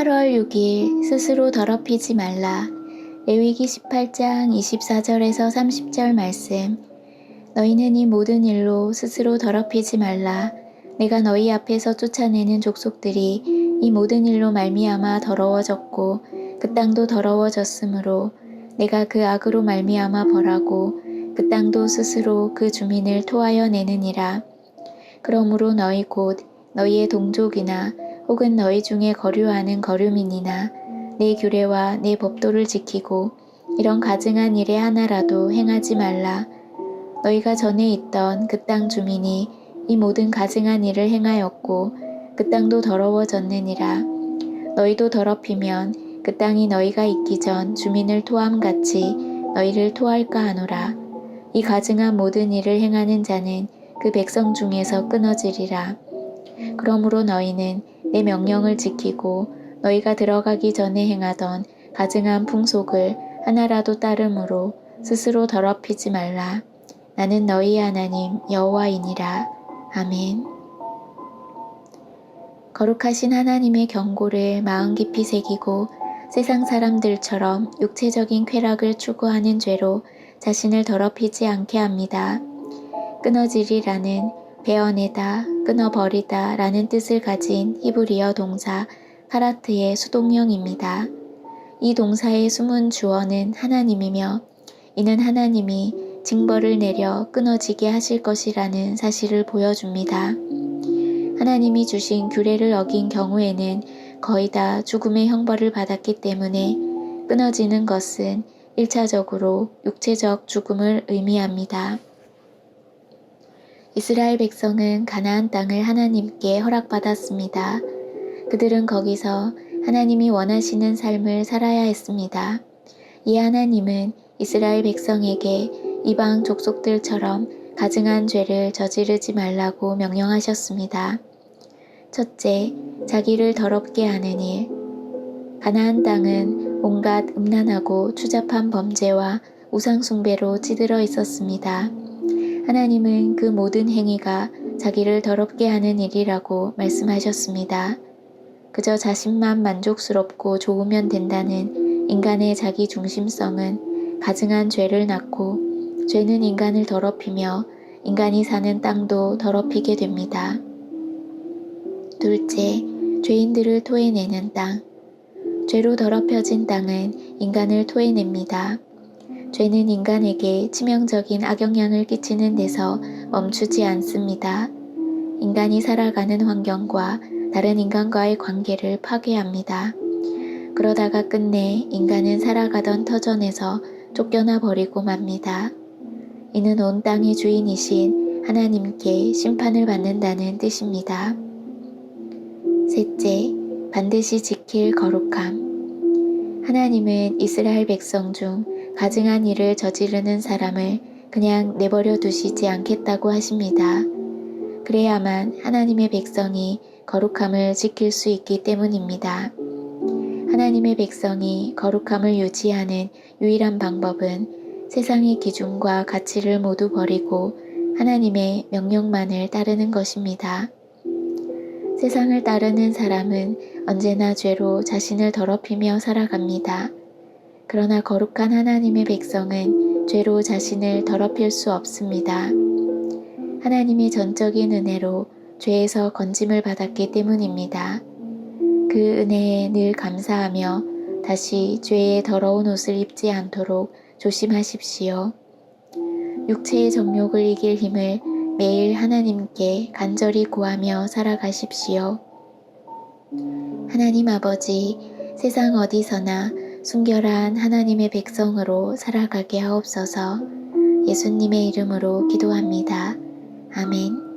8월 6일 스스로 더럽히지 말라. 레위기 18장 24절에서 30절 말씀. 너희는 이 모든 일로 스스로 더럽히지 말라. 내가 너희 앞에서 쫓아내는 족속들이 이 모든 일로 말미암아 더러워졌고 그 땅도 더러워졌으므로 내가 그 악으로 말미암아 벌하고 그 땅도 스스로 그 주민을 토하여 내느니라. 그러므로 너희 곧 너희의 동족이나 혹은 너희 중에 거류하는 거류민이나 내 규례와 내 법도를 지키고 이런 가증한 일에 하나라도 행하지 말라. 너희가 전에 있던 그 땅 주민이 이 모든 가증한 일을 행하였고 그 땅도 더러워졌느니라. 너희도 더럽히면 그 땅이 너희가 있기 전 주민을 토함 같이 너희를 토할까 하노라. 이 가증한 모든 일을 행하는 자는 그 백성 중에서 끊어지리라. 그러므로 너희는 내 명령을 지키고 너희가 들어가기 전에 행하던 가증한 풍속을 하나라도 따름으로 스스로 더럽히지 말라. 나는 너희 하나님 여호와이니라. 아멘. 거룩하신 하나님의 경고를 마음 깊이 새기고 세상 사람들처럼 육체적인 쾌락을 추구하는 죄로 자신을 더럽히지 않게 합니다. 끊어지리라는 베어내다, 끊어버리다 라는 뜻을 가진 히브리어 동사 카라트의 수동형입니다. 이 동사의 숨은 주어는 하나님이며 이는 하나님이 징벌을 내려 끊어지게 하실 것이라는 사실을 보여줍니다. 하나님이 주신 규례를 어긴 경우에는 거의 다 죽음의 형벌을 받았기 때문에 끊어지는 것은 1차적으로 육체적 죽음을 의미합니다. 이스라엘 백성은 가나안 땅을 하나님께 허락받았습니다. 그들은 거기서 하나님이 원하시는 삶을 살아야 했습니다. 이 하나님은 이스라엘 백성에게 이방 족속들처럼 가증한 죄를 저지르지 말라고 명령하셨습니다. 첫째, 자기를 더럽게 하는 일. 가나안 땅은 온갖 음란하고 추잡한 범죄와 우상숭배로 찌들어 있었습니다. 하나님은 그 모든 행위가 자기를 더럽게 하는 일이라고 말씀하셨습니다. 그저 자신만 만족스럽고 좋으면 된다는 인간의 자기 중심성은 가증한 죄를 낳고 죄는 인간을 더럽히며 인간이 사는 땅도 더럽히게 됩니다. 둘째, 죄인들을 토해내는 땅. 죄로 더럽혀진 땅은 인간을 토해냅니다. 죄는 인간에게 치명적인 악영향을 끼치는 데서 멈추지 않습니다. 인간이 살아가는 환경과 다른 인간과의 관계를 파괴합니다. 그러다가 끝내 인간은 살아가던 터전에서 쫓겨나 버리고 맙니다. 이는 온 땅의 주인이신 하나님께 심판을 받는다는 뜻입니다. 셋째, 반드시 지킬 거룩함. 하나님은 이스라엘 백성 중 가증한 일을 저지르는 사람을 그냥 내버려 두시지 않겠다고 하십니다. 그래야만 하나님의 백성이 거룩함을 지킬 수 있기 때문입니다. 하나님의 백성이 거룩함을 유지하는 유일한 방법은 세상의 기준과 가치를 모두 버리고 하나님의 명령만을 따르는 것입니다. 세상을 따르는 사람은 언제나 죄로 자신을 더럽히며 살아갑니다. 그러나 거룩한 하나님의 백성은 죄로 자신을 더럽힐 수 없습니다. 하나님의 전적인 은혜로 죄에서 건짐을 받았기 때문입니다. 그 은혜에 늘 감사하며 다시 죄의 더러운 옷을 입지 않도록 조심하십시오. 육체의 정욕을 이길 힘을 매일 하나님께 간절히 구하며 살아가십시오. 하나님 아버지, 세상 어디서나 순결한 하나님의 백성으로 살아가게 하옵소서 예수님의 이름으로 기도합니다. 아멘.